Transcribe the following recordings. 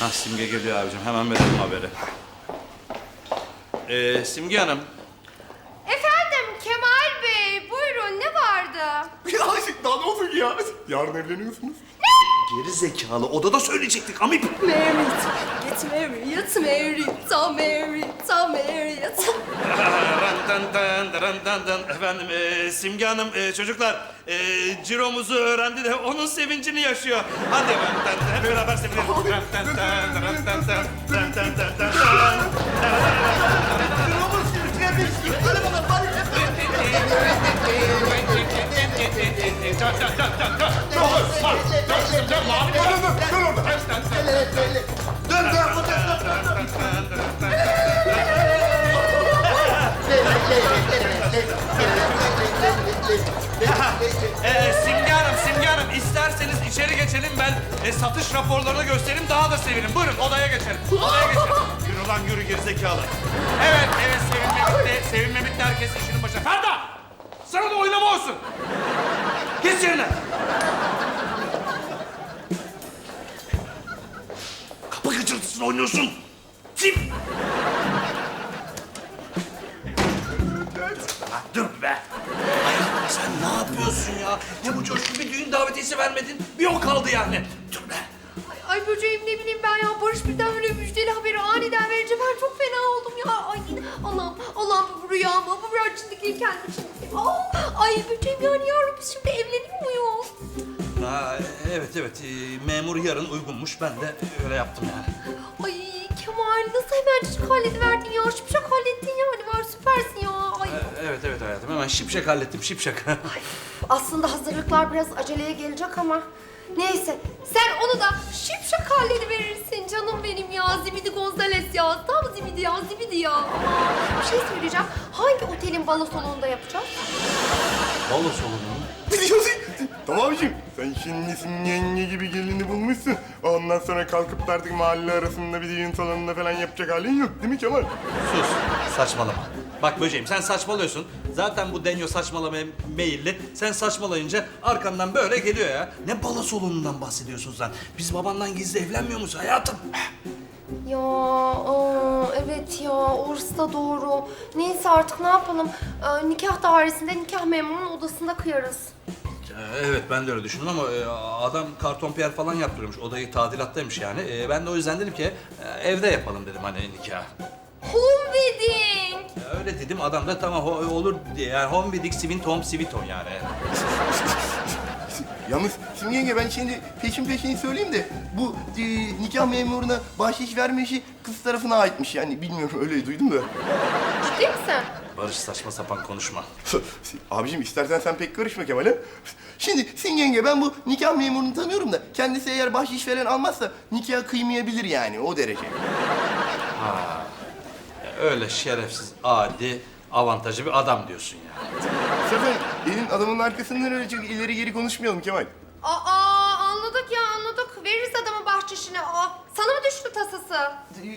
Ha Simge geliyor abicim. Hemen verelim haberi. Ee, Simge Hanım. Efendim Kemal Bey buyurun ne vardı? Ya daha ne olsun ki ya? Yarın evleniyorsunuz. Geri zekalı odada söyleyecektik Amip. Married, get married, married, so married, so married. Ran dan dan dan dan dan. Efendim e, Simge Hanım e, çocuklar e, ciromuzu öğrendi de onun sevincini yaşıyor. Hadi efendim dan, dan, hep beraber sevinelim. Ran dan dan ran dan dan dan dan dan dan dan. Ee, ben e, satış raporlarını göstereyim daha da sevinirim. Buyurun odaya geçelim. Odaya geçelim. Yürü lan yürü gerizekalı. Evet, evet sevinme bitti. Sevinme bitti herkes işinin başına. Ferda! Sana da oynama olsun. Geç yerine. Kapı gıcırtısını oynuyorsun. Sim! Ne yapıyorsun ya? Ne bu coşku bir düğün davetiyesi vermedin. Bir o kaldı yani. Dur be. Ay, ay böceğim ne bileyim ben ya Barış birden böyle müjdeli haberi aniden verince ben çok fena oldum ya. Ay Allah'ım Allah'ım bu rüya mı? Bu rüya içindeki kendi içindeki. Aa, ay böceğim yani yarın biz şimdi evleniyor muyuz? Ha, evet evet Ee, memur yarın uygunmuş. Ben de öyle yaptım yani. Ay Kemal nasıl hemencik hallediverdin ya? Şıpşak hallettin Evet hayatım hemen şipşak hallettim şipşak. Aslında hazırlıklar biraz aceleye gelecek ama. Neyse sen onu da şipşak hallediverirsin canım benim ya. Zibidi Gonzales ya. Tam zibidi ya zibidi ya. Bir şey söyleyeceğim. Hangi otelin balo salonunda yapacağız? Balo salonu mu? Biliyorsun. Tamam abicim. Sen şimdi Simge yenge gibi gelini bulmuşsun. Ondan sonra kalkıp da artık mahalle arasında bir düğün salonunda falan yapacak halin yok değil mi Kemal? Sus saçmalama. Bak böceğim sen saçmalıyorsun. Zaten bu denyo saçmalamaya meyilli. Sen saçmalayınca arkandan böyle geliyor ya. Ne balo salonundan bahsediyorsun sen? Biz babandan gizli evlenmiyor muyuz hayatım? Ya aa, evet ya orası da doğru. Neyse artık ne yapalım? Ee, nikah dairesinde nikah memurunun odasında kıyarız. Ee, Evet ben de öyle düşündüm ama e, adam karton piyer falan yaptırıyormuş. Odayı tadilattaymış yani. E, Ben de o yüzden dedim ki e, evde yapalım dedim hani nikah. Home wedding. Ya Öyle dedim adam da tamam ho- olur diye. Yani home sweet home sweet home yani. Yalnız Simge yenge ben şimdi peşin peşin söyleyeyim de bu e, nikah memuruna bahşiş verme işi kız tarafına aitmiş yani bilmiyorum öyle duydum da. Ciddi misin? Barış saçma sapan konuşma. Abicim istersen sen pek karışma Kemal'e. Şimdi Simge yenge ben bu nikah memurunu tanıyorum da kendisi eğer bahşiş falan almazsa nikah kıymayabilir yani o derece. Öyle şerefsiz, adi, avantajlı bir adam diyorsun yani. Zaten elin adamın arkasından öyle çok ileri geri konuşmayalım Kemal. Aa anladık ya anladık. Veririz adamın bahşişini. Aa, sana mı düştü tasası?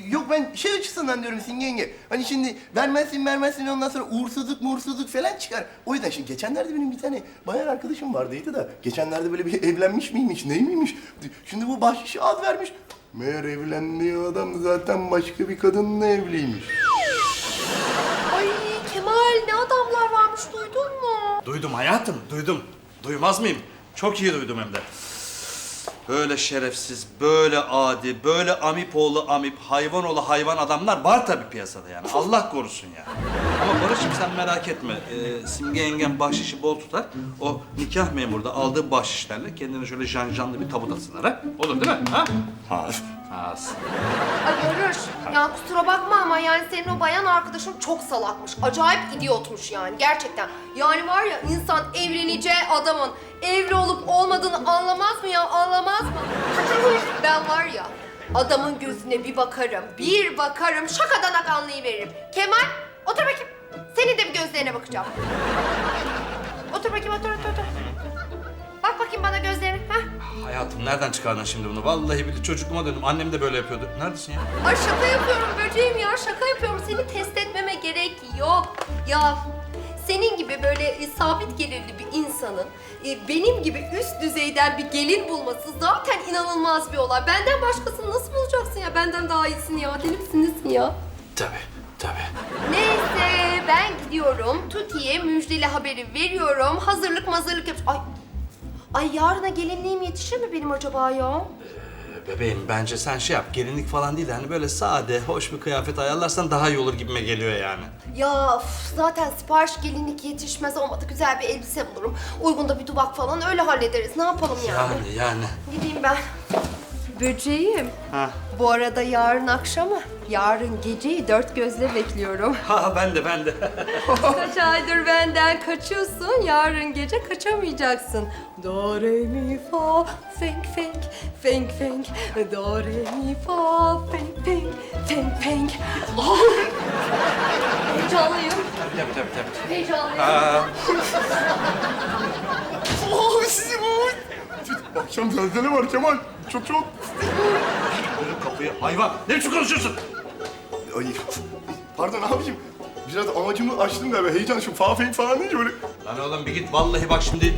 Yok ben şey açısından diyorum Simge yenge. Hani şimdi vermezsin vermezsin ondan sonra uğursuzluk muğursuzluk falan çıkar. O yüzden şimdi geçenlerde benim bir tane bayan arkadaşım vardıydı da geçenlerde böyle bir evlenmiş miymiş ney miymiş. Şimdi bu bahşişi az vermiş. Meğer evlendiği adam zaten başka bir kadınla evliymiş. Duydum hayatım, duydum. Duymaz mıyım? Çok iyi duydum hem de. Böyle şerefsiz, böyle adi, böyle amipoğlu amip, hayvan oğlu hayvan adamlar var tabii piyasada yani. Allah korusun ya. Ama Barış'ım sen merak etme. Ee, Simge yengem bahşişi bol tutar. O nikah memuru da aldığı bahşişlerle kendine şöyle janjanlı bir tabut atsınlar ha. Olur değil mi? Ha? Ha. Ha. Ay ya kusura bakma ama yani senin o bayan arkadaşın çok salakmış. Acayip idiotmuş yani gerçekten. Yani var ya insan evleneceği adamın evli olup olmadığını anlamaz mı ya anlamaz mı? ben var ya adamın gözüne bir bakarım, bir bakarım şakadan anlayıveririm. Kemal otur bakayım. Senin de bir gözlerine bakacağım. Otur bakayım otur otur otur. Bak bakayım bana gözlerine. Hayatım nereden çıkardın şimdi bunu? Vallahi billahi çocukluğuma döndüm. Annem de böyle yapıyordu. Neredesin ya? Ay şaka yapıyorum böceğim ya şaka yapıyorum. Seni test etmeme gerek yok. Ya senin gibi böyle e, sabit gelirli bir insanın e, benim gibi üst düzeyden bir gelin bulması zaten inanılmaz bir olay. Benden başkasını nasıl bulacaksın benden daha iyisin ya. Deli misiniz ya? Tabii, tabii. Neyse ben gidiyorum. Tuti'ye müjdeli haberi veriyorum. Hazırlık mazırlık yap. Ay, ay yarına gelinliğim yetişir mi benim acaba ya? Bebeğim bence sen şey yap, gelinlik falan değil de hani böyle sade, hoş bir kıyafet ayarlarsan daha iyi olur gibime geliyor yani. Ya üf, zaten sipariş gelinlik yetişmez olmadı. Güzel bir elbise bulurum. Uygun da bir duvak falan öyle hallederiz. Ne yapalım yani? Yani, yani. Gideyim ben. Böceğim. Ha. Bu arada yarın akşamı, yarın geceyi dört gözle bekliyorum. Ha ben de, ben de. Kaç aydır benden kaçıyorsun, yarın gece kaçamayacaksın. Do, re, mi, fa, feng, feng, feng, feng. Do, re, mi, fa, feng, feng, feng, feng. Ah! Heyecanlıyım, tabii, tabii, tabii. heyecanlıyım. Aa, Oh. Akşam zelzele var Kemal. Çok çok. Kırın kapıyı, hayvan. Ne biçim konuşuyorsun? Ay pardon abicim. Biraz amacımı açtım galiba. Heyecan şu fa falan deyince böyle Lan oğlum bir git, vallahi bak şimdi.